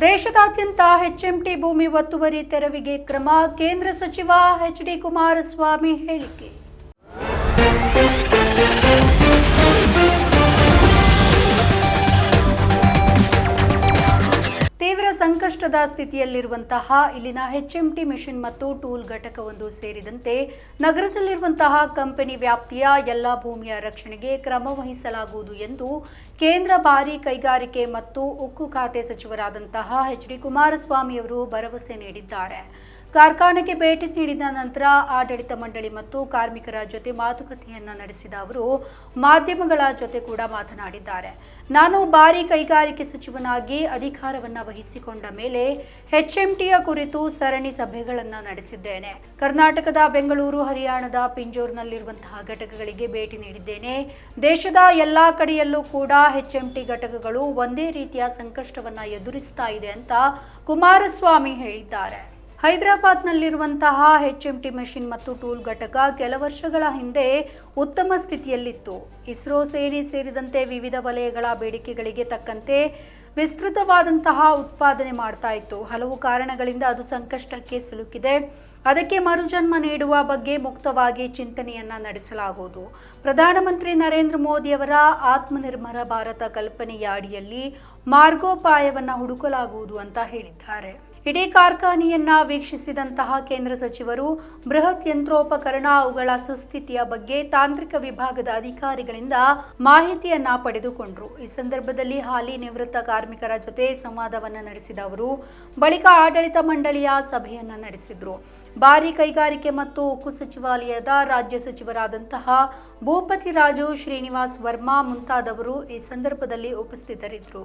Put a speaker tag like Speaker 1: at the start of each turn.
Speaker 1: ದೇಶದಾದ್ಯಂತ ಹೆಚ್ಎಂಟಿ ಭೂಮಿ ಒತ್ತುವರಿ ತೆರವಿಗೆ ಕ್ರಮ ಕೇಂದ್ರ ಸಚಿವ ಎಚ್ ಡಿ ಕುಮಾರಸ್ವಾಮಿ ಹೇಳಿಕೆ. ಸಂಕಷ್ಟದ ಸ್ಥಿತಿಯಲ್ಲಿರುವಂತಹ ಇಲ್ಲಿನ ಹೆಚ್ಎಂಟಿ ಮಿಷನ್ ಮತ್ತು ಟೂಲ್ ಘಟಕವೊಂದು ಸೇರಿದಂತೆ ನಗರದಲ್ಲಿರುವಂತಹ ಕಂಪನಿ ವ್ಯಾಪ್ತಿಯ ಎಲ್ಲ ಭೂಮಿಯ ರಕ್ಷಣೆಗೆ ಕ್ರಮ ವಹಿಸಲಾಗುವುದು ಎಂದು ಕೇಂದ್ರ ಭಾರಿ ಕೈಗಾರಿಕೆ ಮತ್ತು ಉಕ್ಕು ಖಾತೆ ಸಚಿವರಾದಂತಹ ಎಚ್ ಡಿ ಕುಮಾರಸ್ವಾಮಿಯವರು ಭರವಸೆ ನೀಡಿದ್ದಾರೆ. ಕಾರ್ಖಾನೆಗೆ ಭೇಟಿ ನೀಡಿದ ನಂತರ ಆಡಳಿತ ಮಂಡಳಿ ಮತ್ತು ಕಾರ್ಮಿಕರ ಜೊತೆ ಮಾತುಕತೆಯನ್ನ ನಡೆಸಿದ ಅವರು, ಮಾಧ್ಯಮಗಳ ಜೊತೆ ಕೂಡ ಮಾತನಾಡಿದ್ದಾರೆ. ನಾನು ಭಾರಿ ಕೈಗಾರಿಕೆ ಸಚಿವನಾಗಿ ಅಧಿಕಾರವನ್ನ ವಹಿಸಿಕೊಂಡ ಮೇಲೆ ಎಚ್ಎಂಟಿಯ ಕುರಿತು ಸರಣಿ ಸಭೆಗಳನ್ನು ನಡೆಸಿದ್ದೇನೆ. ಕರ್ನಾಟಕದ ಬೆಂಗಳೂರು, ಹರಿಯಾಣದ ಪಿಂಜೋರ್ನಲ್ಲಿರುವಂತಹ ಘಟಕಗಳಿಗೆ ಭೇಟಿ ನೀಡಿದ್ದೇನೆ. ದೇಶದ ಎಲ್ಲಾ ಕಡೆಯಲ್ಲೂ ಕೂಡ ಎಚ್ಎಂಟಿ ಘಟಕಗಳು ಒಂದೇ ರೀತಿಯ ಸಂಕಷ್ಟವನ್ನ ಎದುರಿಸ್ತಾ ಇದೆ ಅಂತ ಕುಮಾರಸ್ವಾಮಿ ಹೇಳಿದ್ದಾರೆ. ಹೈದರಾಬಾದ್ನಲ್ಲಿರುವಂತಹ ಟಿ ಮೆಷಿನ್ ಮತ್ತು ಟೂಲ್ ಘಟಕ ಕೆಲ ವರ್ಷಗಳ ಹಿಂದೆ ಉತ್ತಮ ಸ್ಥಿತಿಯಲ್ಲಿತ್ತು. ಇಸ್ರೋ ಸೇರಿ ಸೇರಿದಂತೆ ವಿವಿಧ ವಲಯಗಳ ಬೇಡಿಕೆಗಳಿಗೆ ತಕ್ಕಂತೆ ವಿಸ್ತೃತವಾದಂತಹ ಉತ್ಪಾದನೆ ಮಾಡ್ತಾ ಇತ್ತು. ಹಲವು ಕಾರಣಗಳಿಂದ ಅದು ಸಂಕಷ್ಟಕ್ಕೆ ಸಿಲುಕಿದೆ. ಅದಕ್ಕೆ ಮರುಜನ್ಮ ನೀಡುವ ಬಗ್ಗೆ ಮುಕ್ತವಾಗಿ ಚಿಂತನೆಯನ್ನ ನಡೆಸಲಾಗುವುದು. ಪ್ರಧಾನಮಂತ್ರಿ ನರೇಂದ್ರ ಮೋದಿಯವರ ಆತ್ಮನಿರ್ಭರ ಭಾರತ ಕಲ್ಪನೆಯ ಅಡಿಯಲ್ಲಿ ಮಾರ್ಗೋಪಾಯವನ್ನ ಹುಡುಕಲಾಗುವುದು ಅಂತ ಹೇಳಿದ್ದಾರೆ. ಇಡೀ ಕಾರ್ಖಾನೆಯನ್ನ ವೀಕ್ಷಿಸಿದಂತಹ ಕೇಂದ್ರ ಸಚಿವರು ಬೃಹತ್ ಯಂತ್ರೋಪಕರಣ ಅವುಗಳ ಸುಸ್ಥಿತಿಯ ಬಗ್ಗೆ ತಾಂತ್ರಿಕ ವಿಭಾಗದ ಅಧಿಕಾರಿಗಳಿಂದ ಮಾಹಿತಿಯನ್ನ ಪಡೆದುಕೊಂಡ್ರು. ಈ ಸಂದರ್ಭದಲ್ಲಿ ಹಾಲಿ ನಿವೃತ್ತ ಕಾರ್ಮಿಕರ ಜೊತೆ ಸಂವಾದವನ್ನ ನಡೆಸಿದ ಅವರು, ಬಳಿಕ ಆಡಳಿತ ಮಂಡಳಿಯ ಸಭೆಯನ್ನ ನಡೆಸಿದ್ರು. ಭಾರಿ ಕೈಗಾರಿಕೆ ಮತ್ತು ಉಕ್ಕು ಸಚಿವಾಲಯದ ರಾಜ್ಯ ಸಚಿವರಾದಂತಹ ಭೂಪತಿ ರಾಜು ಶ್ರೀನಿವಾಸ್ ವರ್ಮಾ ಮುಂತಾದವರು ಈ ಸಂದರ್ಭದಲ್ಲಿ ಉಪಸ್ಥಿತರಿದ್ದರು